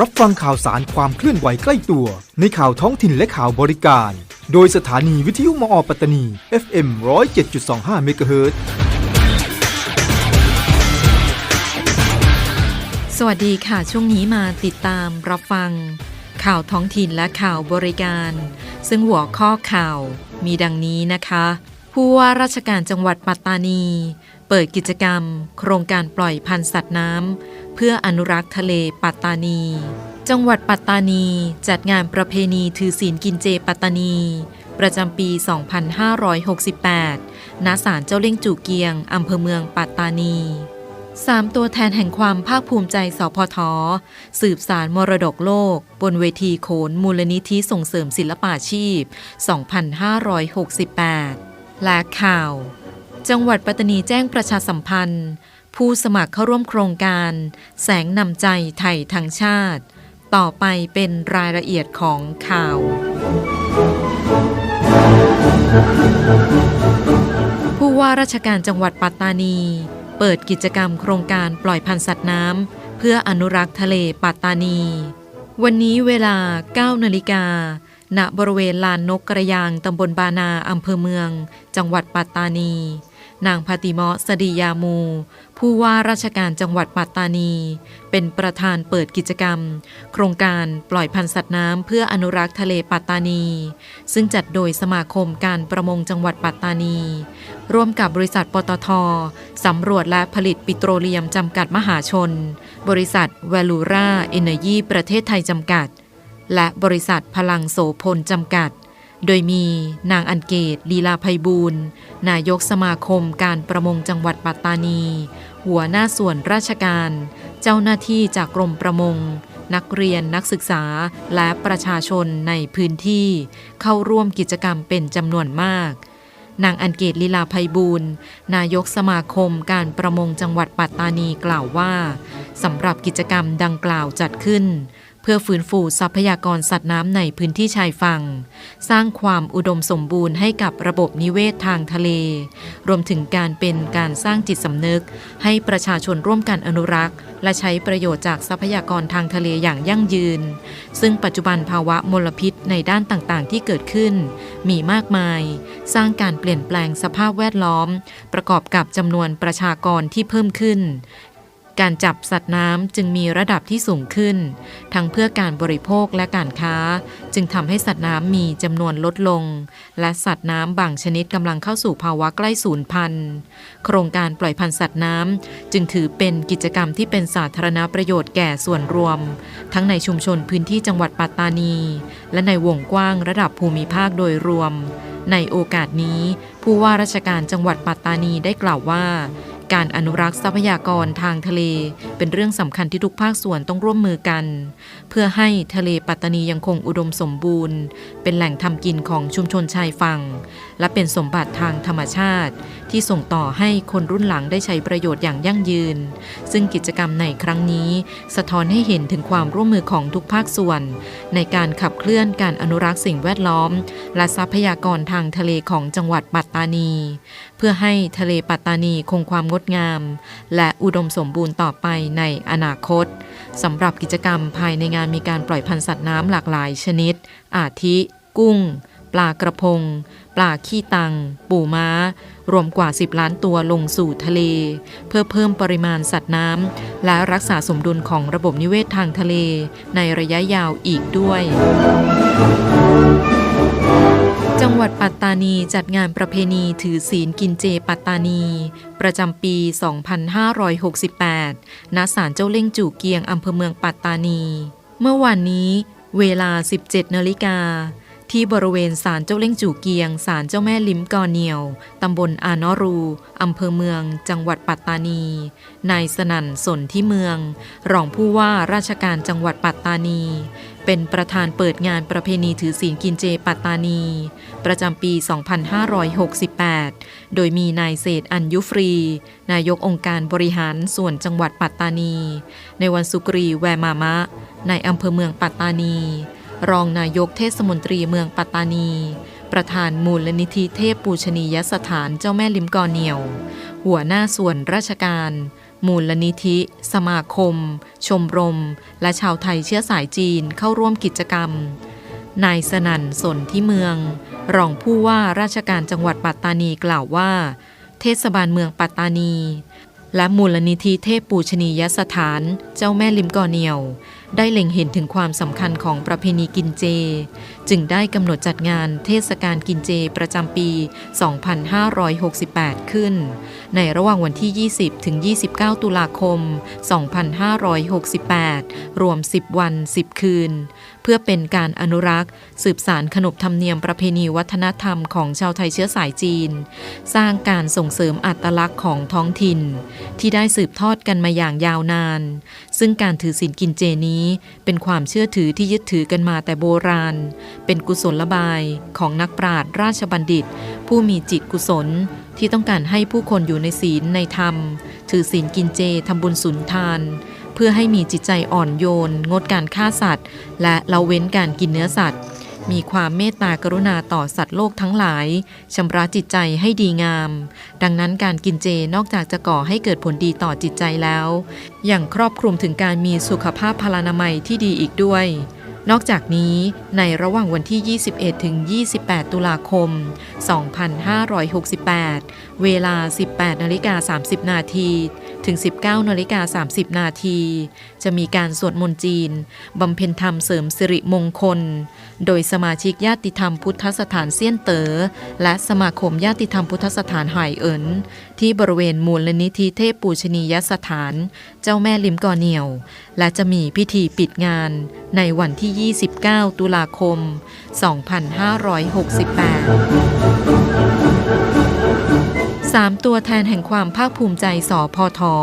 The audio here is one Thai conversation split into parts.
รับฟังข่าวสารความเคลื่อนไหวใกล้ตัว ในข่าวท้องถิ่นและข่าวบริการ โดยสถานีวิทยุมอปัตตานี FM 107.25เมกะเฮิรตสวัสดีค่ะ ช่วงนี้มาติดตามรับฟัง ข่าวท้องถิ่นและข่าวบริการ ซึ่งหัวข้อข่าวมีดังนี้นะคะ ผู้ว่าราชการจังหวัดปัตตานี ปิดกิจกรรม โครงการปล่อยพันธุ์สัตว์น้ำเพื่ออนุรักษ์ทะเลปัตตานี จังหวัดปัตตานีจัดงานประเพณีถือศีลกินเจปัตตานี ประจำปี 2568 ณ ศาลเจ้าเล่งจู่เกียง อำเภอเมืองปัตตานีสามตัวแทนแห่งความภาคภูมิใจสพท สืบสารมรดกโลก บนเวทีโขนมูลนิธิส่งเสริมศิลปาชีพ 2568 และข่าว จังหวัดปัตตานีแจ้งประชาสัมพันธ์ ผู้สมัครเข้าร่วมโครงการ แสงนำใจไทยทั้งชาติ ต่อไปเป็นรายละเอียดของข่าว ผู้ว่าราชการจังหวัดปัตตานี เปิดกิจกรรมโครงการปล่อยพันธุ์สัตว์น้ำเพื่ออนุรักษ์ทะเลปัตตานี วันนี้เวลา 9 นาฬิกา ณบริเวณลานนกกระยางตำบลบานาอำเภอเมือง จังหวัดปัตตานี นางพาติมะสดียามู ผู้ว่าราชการจังหวัดปัตตานี เป็นประธานเปิดกิจกรรม โครงการปล่อยพันธุ์สัตว์น้ำเพื่ออนุรักษ์ทะเลปัตตานี ซึ่งจัดโดยสมาคมการประมงจังหวัดปัตตานี ร่วมกับบริษัทปตทสำรวจและผลิตปิโตรเลียมจำกัดมหาชน บริษัท v a l u r a Energy ประเทศไทยจำกัด และบริษัทพลังโสพลจำกัด โดยมีนางอันเกตลีลาภัยบูรณ์นายกสมาคมการประมงจังหวัดปัตตานี หัวหน้าส่วนราชการ เจ้าหน้าที่จากกรมประมง นักเรียนนักศึกษาและประชาชนในพื้นที่ เข้าร่วมกิจกรรมเป็นจำนวนมากนางอันเกตลีลาภัยบูรณ์นายกสมาคมการประมงจังหวัดปัตตานีกล่าวว่าสำหรับกิจกรรมดังกล่าวจัดขึ้น เพื่อฟื้นฟูทรัพยากรสัตว์น้ำในพื้นที่ชายฝั่ง สร้างความอุดมสมบูรณ์ให้กับระบบนิเวศทางทะเล รวมถึงการเป็นการสร้างจิตสำนึก ให้ประชาชนร่วมกันอนุรักษ์ และใช้ประโยชน์จากทรัพยากรทางทะเลอย่างยั่งยืน ซึ่งปัจจุบันภาวะมลพิษในด้านต่างๆ ที่เกิดขึ้น มีมากมาย สร้างการเปลี่ยนแปลงสภาพแวดล้อม ประกอบกับจำนวนประชากรที่เพิ่มขึ้น การจับสัตว์น้ำจึงมีระดับที่สูงขึ้น ทั้งเพื่อการบริโภคและการค้า จึงทำให้สัตว์น้ำมีจำนวนลดลง และสัตว์น้ำบางชนิดกำลังเข้าสู่ภาวะใกล้สูญพันธุ์ โครงการปล่อยพันธุ์สัตว์น้ำจึงถือเป็นกิจกรรมที่เป็นสาธารณประโยชน์แก่ส่วนรวม ทั้งในชุมชนพื้นที่จังหวัดปัตตานี และในวงกว้างระดับภูมิภาคโดยรวม ในโอกาสนี้ ผู้ว่าราชการจังหวัดปัตตานีได้กล่าวว่า การอนุรักษ์ทรัพยากรทางทะเล เป็นเรื่องสำคัญที่ทุกภาคส่วนต้องร่วมมือกัน เพื่อให้ทะเลปัตตานียังคงอุดมสมบูรณ์ เป็นแหล่งทำกินของชุมชนชายฝั่งและเป็นสมบัติทางธรรมชาติ ที่ส่งต่อให้คนรุ่นหลังได้ใช้ประโยชน์อย่างยั่งยืน ซึ่งกิจกรรมในครั้งนี้ สะท้อนให้เห็นถึงความร่วมมือของทุกภาคส่วน ในการขับเคลื่อนการอนุรักษ์สิ่งแวดล้อม และทรัพยากรทางทะเลของจังหวัดปัตตานี เพื่อให้ทะเลปัตตานีคงความงดงาม และอุดมสมบูรณ์ต่อไปในอนาคตสำหรับกิจกรรมภายในงานมีการปล่อยพันธุ์สัตว์น้ำหลากหลายชนิด อาทิ กุ้ง ปลากระพง ปลาขี้ตัง ปูม้า รวมกว่า 10 ล้านตัวลงสู่ทะเล เพื่อเพิ่มปริมาณสัตว์น้ำและรักษาสมดุลของระบบนิเวศทางทะเล ในระยะยาวอีกด้วยจังหวัดปัตตานีจัดงานประเพณีถือศีลกินเจปัตตานี ประจำปี 2568 ณ ศาลเจ้าเล่งจู่เกียงอำเภอเมืองปัตตานี เมื่อวานนี้เวลา 17นาฬิกา ที่บริเวณศาลเจ้าเล่งจู่เกียงศาลเจ้าแม่ลิมกอเหนียว ตำบลอานอรูอำเภอเมือง จังหวัดปัตตานี นายสนั่นสนที่เมือง รองผู้ว่าราชการจังหวัดปัตตานี เป็นประธานเปิดงานประเพณีถือศีลกินเจปัตตานี ประจำปี 2568 โดยมีนายเศษอัญยุฟรี นายกองค์การบริหารส่วนจังหวัดปัตตานี ในวันสุกรีแวมามะ ในอำเภอเมืองปัตตานี รองนายกเทศมนตรีเมืองปัตตานี ประธานมูลนิธิเทพปูชนียสถานเจ้าแม่ลิมกอเหนียว หัวหน้าส่วนราชการ มูลนิธิ สมาคม ชมรม และชาวไทยเชื้อสายจีนเข้าร่วมกิจกรรม นายสนั่นสนที่เมือง รองผู้ว่าราชการจังหวัดปัตตานีกล่าวว่า เทศบาลเมืองปัตตานี และมูลนิธิเทพปูชนียสถานเจ้าแม่ลิมกอเนียว ได้เล็งเห็นถึงความสำคัญของประเพณีกินเจ จึงได้กำหนดจัดงานเทศกาลกินเจประจำปี 2568 ขึ้น ในระหว่างวันที่ 20 ถึง 29 ตุลาคม 2568 รวม 10 วัน 10 คืน เพื่อเป็นการอนุรักษ์ สืบสารขนบธรรมเนียมประเพณีวัฒนธรรมของชาวไทยเชื้อสายจีน สร้างการส่งเสริมอัตลักษณ์ของท้องถิ่น ที่ได้สืบทอดกันมาอย่างยาวนานซึ่งการถือศีลกินเจนี้เป็นความเชื่อถือที่ยึดถือกันมาแต่โบราณ เป็นกุศลบายของนักปราชญ์ราชบัณฑิต ผู้มีจิตกุศลที่ต้องการให้ผู้คนอยู่ในศีลในธรรม ถือศีลกินเจทำบุญสุนทาน เพื่อให้มีจิตใจอ่อนโยน งดการฆ่าสัตว์ และละเว้นการกินเนื้อสัตว์ มีความเมตตากรุณาต่อสัตว์โลกทั้งหลายชำระจิตใจให้ดีงาม ดังนั้นการกินเจนอกจากจะก่อให้เกิดผลดีต่อจิตใจแล้ว ยังครอบคลุมถึงการมีสุขภาพพลานามัยที่ดีอีกด้วยนอกจากนี้ในระหว่างวันที่ 21 ถึง 28 ตุลาคม 2568เวลา 18นาฬิกา30 นาที ถึง 19นาฬิกา30 นาที จะมีการสวดมนต์จีน บำเพ็ญธรรมเสริมสิริมงคล โดยสมาชิกญาติธรรมพุทธสถานเซียนเตอ๋อ และสมาคมญาติธรรมพุทธสถานไหเอินที่บริเวณมูลนิธิเทพปูชนียสถาน เจ้าแม่ลิมกอเนียว และจะมีพิธีปิดงานในวันที่ 29 ตุลาคม 2568 สามตัวแทนแห่งความภาคภูมิใจสอพอทอ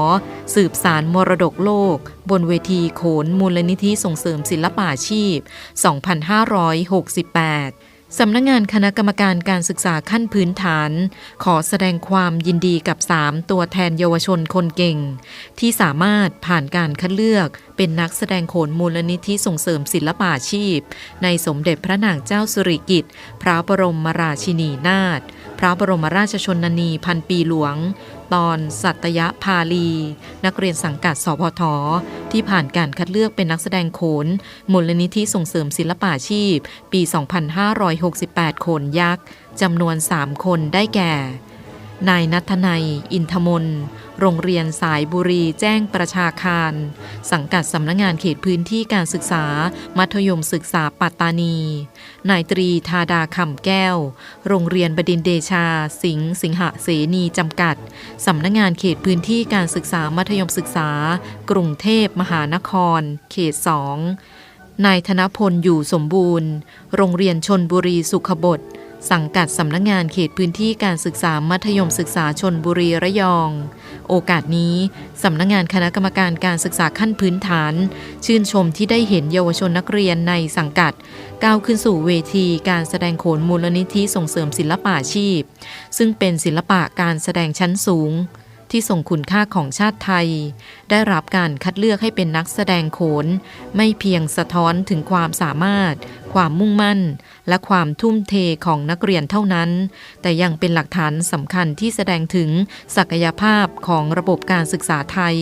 สืบสารมรดกโลก บนเวทีโขนมูลนิธิส่งเสริมศิลปาชีพ 2568สำนักงงานคณะกรรมการการศึกษาขั้นพื้นฐาน ขอแสดงความยินดีกับ 3 ตัวแทนเยาวชนคนเก่ง ที่สามารถผ่านการคัดเลือก เป็นนักแสดงโขนมูลนิธิส่งเสริมศิลปาชีพ ในสมเด็จพระนางเจ้าสุริกิติ์พระบรมราชินีนาถ ระบรมราชชนนีพันปีหลวง ตอนสัตยพาลี นักเรียนสังกัดสพทที่ผ่านการคัดเลือกเป็นนักแสดงโขนมูลนิธิส่งเสริมศิลปาชีพ ปี 2568 โขนยักษ์จำนวน 3 คนได้แก่ นายนัทนัยอินทมน โรงเรียนสายบุรีแจ้งประชาคาร สังกัดสำนักงงานเขตพื้นที่การศึกษา มัธยมศึกษาปัตตานี นายตรีธาดาคำแก้ว โรงเรียนบดินเดชา สิงห์สิงหเสนีจำกัด สำนักงงานเขตพื้นที่การศึกษามัธยมศึกษา กรุงเทพมหานคร เขต2นายธนพลอยู่สมบูรณ์ โรงเรียนชนบุรีสุขบด สังกัดสำนักงงานเขตพื้นที่การศึกษามัธยมศึกษาชนบุรีระยอง โอกาสนี้สำนักงงานคณะกรรมการการศึกษาขั้นพื้นฐาน ชื่นชมที่ได้เห็นเยาวชนนักเรียนในสังกัด ก้าวขึ้นสู่เวทีการแสดงโขนมูลนิธิส่งเสริมศิลปาชีพ ซึ่งเป็นศิลปะการแสดงชั้นสูง ที่ส่งคุณค่าของชาติไทย ได้รับการคัดเลือกให้เป็นนักแสดงโขน ไม่เพียงสะท้อนถึงความสามารถ ความมุ่งมั่น และความทุ่มเทของนักเรียนเท่านั้น แต่ยังเป็นหลักฐานสำคัญที่แสดงถึงศักยภาพของระบบการศึกษาไทย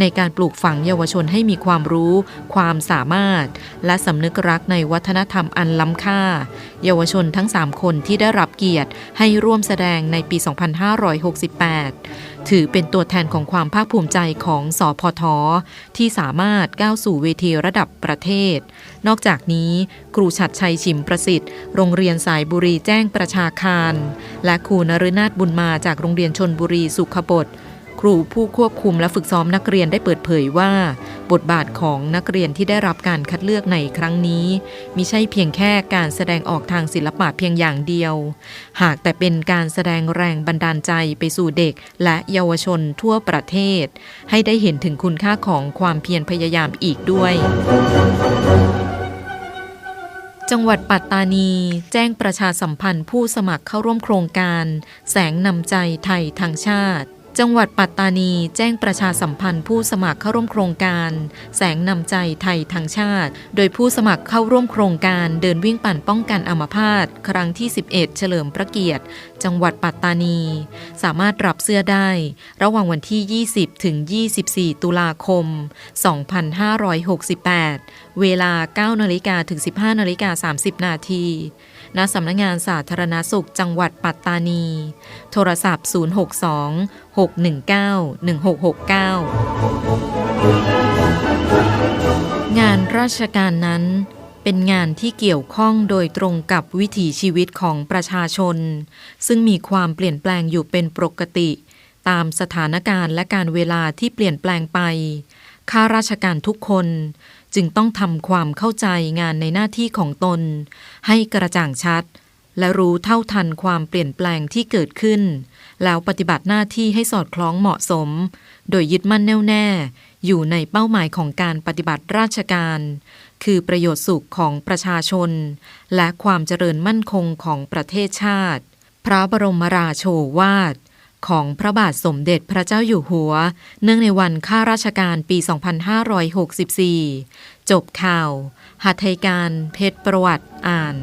ในการปลูกฝังเยาวชนให้มีความรู้ ความสามารถ และสำนึกรักในวัฒนธรรมอันล้ำค่า เยาวชนทั้ง 3 คนที่ได้รับเกียรติให้ร่วมแสดงในปี 2568 ถือเป็นตัวแทนของความภาคภูมิใจของสอพทที่สามารถก้าวสู่เวทีระดับประเทศ นอกจากนี้ ครูชัดชัยชิมประสิทธิ์ โรงเรียนสายบุรีแจ้งประชาคาร และครูนฤนาถบุญมาจากโรงเรียนชนบุรีสุขบด ครูผู้ควบคุมและฝึกซ้อมนักเรียนได้เปิดเผยว่า บทบาทของนักเรียนที่ได้รับการคัดเลือกในครั้งนี้มิใช่เพียงแค่การแสดงออกทางศิลปะเพียงอย่างเดียว หากแต่เป็นการแสดงแรงบันดาลใจไปสู่เด็กและเยาวชนทั่วประเทศ ให้ได้เห็นถึงคุณค่าของความเพียรพยายามอีกด้วยจังหวัดปัตตานี แจ้งประชาสัมพันธ์ผู้สมัครเข้าร่วมโครงการ แสงนำใจไทยทางชาติ จังหวัดปัตตานีแจ้งประชาสัมพันธ์ผู้สมัครเข้าร่วมโครงการ แสงนำใจไทยทางชาติ โดยผู้สมัครเข้าร่วมโครงการเดินวิ่งปั่นป้องกันอัมพาตครั้งที่ 11 เฉลิมพระเกียรติ จังหวัดปัตตานี สามารถรับเสื้อได้ ระหว่างวันที่ 20 ถึง 24 ตุลาคม 2568 เวลา 9นาฬิกาถึง 15นาฬิกา30 นาที ณสำนักงานสาธารณสุขจังหวัดปัตตานี โทรศัพท์ 062 619 1669 งานราชการนั้นเป็นงานที่เกี่ยวข้องโดยตรงกับวิถีชีวิตของประชาชน ซึ่งมีความเปลี่ยนแปลงอยู่เป็นปกติ ตามสถานการณ์และการเวลาที่เปลี่ยนแปลงไปข้าราชการทุกคน จึงต้องทำความเข้าใจงานในหน้าที่ของตน ให้กระจ่างชัด และรู้เท่าทันความเปลี่ยนแปลงที่เกิดขึ้น แล้วปฏิบัติหน้าที่ให้สอดคล้องเหมาะสม โดยยึดมั่นแน่วแน่ อยู่ในเป้าหมายของการปฏิบัติราชการ คือประโยชน์สุขของประชาชน และความเจริญมั่นคงของประเทศชาติ พระบรมราโชวาท ของพระบาทสมเด็จพระเจ้าอยู่หัว เนื่องในวันข้าราชการปี 2564 จบข่าว หัตถยการเพชรประวัติอ่าน